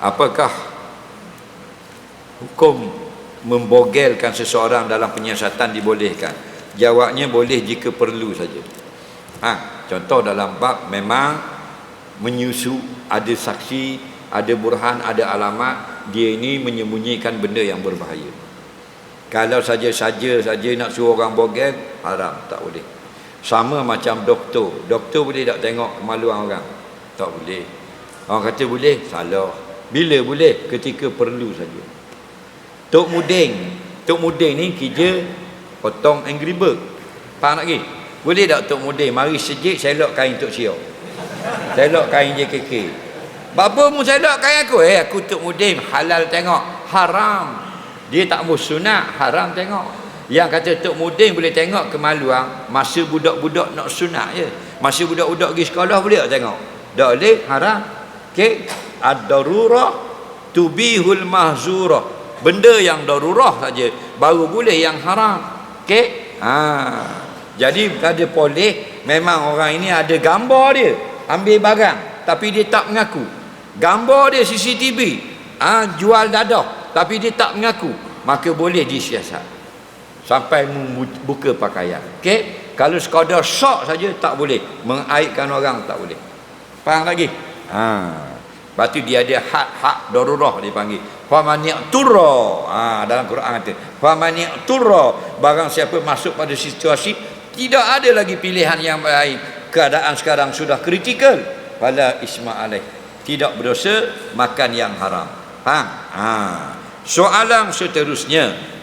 apakah hukum membogelkan seseorang dalam penyiasatan dibolehkan? Jawabnya boleh jika perlu saja. Ha, contoh dalam bab memang menyusu ada saksi ada burhan ada alamat dia ini menyembunyikan benda yang berbahaya. Kalau saja-saja saja nak suruh orang bogel haram tak boleh. Sama macam doktor. Doktor boleh tak tengok kemaluan orang? Tak boleh. Orang kata boleh salah bila boleh? Ketika perlu saja. Tok Muding Tok Muding ni kerja potong Angry Bird faham lagi boleh tak Tok Muding mari sejik selok kain Tok Siok? Selok kain JKK Bapa mu selok kain aku? Eh aku Tok Muding halal tengok. Haram. Dia tak mau sunat haram tengok. Yang kata Tok Muding boleh tengok kemaluan masa budak-budak nak sunat je. Masa budak-budak pergi sekolah boleh tak tengok? Tak boleh haram. Okey ad-darurah tubihul mahzurah. Benda yang darurah saja baru boleh yang haram. Okey? Ha. Jadi ada boleh memang orang ini ada gambar dia ambil barang tapi dia tak mengaku. Gambar dia CCTV ha, jual dadah tapi dia tak mengaku. Maka boleh disiasat. Sampai membuka pakaian. Okey? Kalau sekadar sok saja tak boleh. Mengaibkan orang tak boleh. Faham lagi? Ha Lepas tu dia ada hak-hak darurah dia panggil. Famani' turra. Ha, dalam Quran kata. Famani' turra. Barang siapa masuk pada situasi. Tidak ada lagi pilihan yang baik. Keadaan sekarang sudah kritikal. Fala isma alaih. Tidak berdosa. Makan yang haram. Faham? Ha. Soalan seterusnya.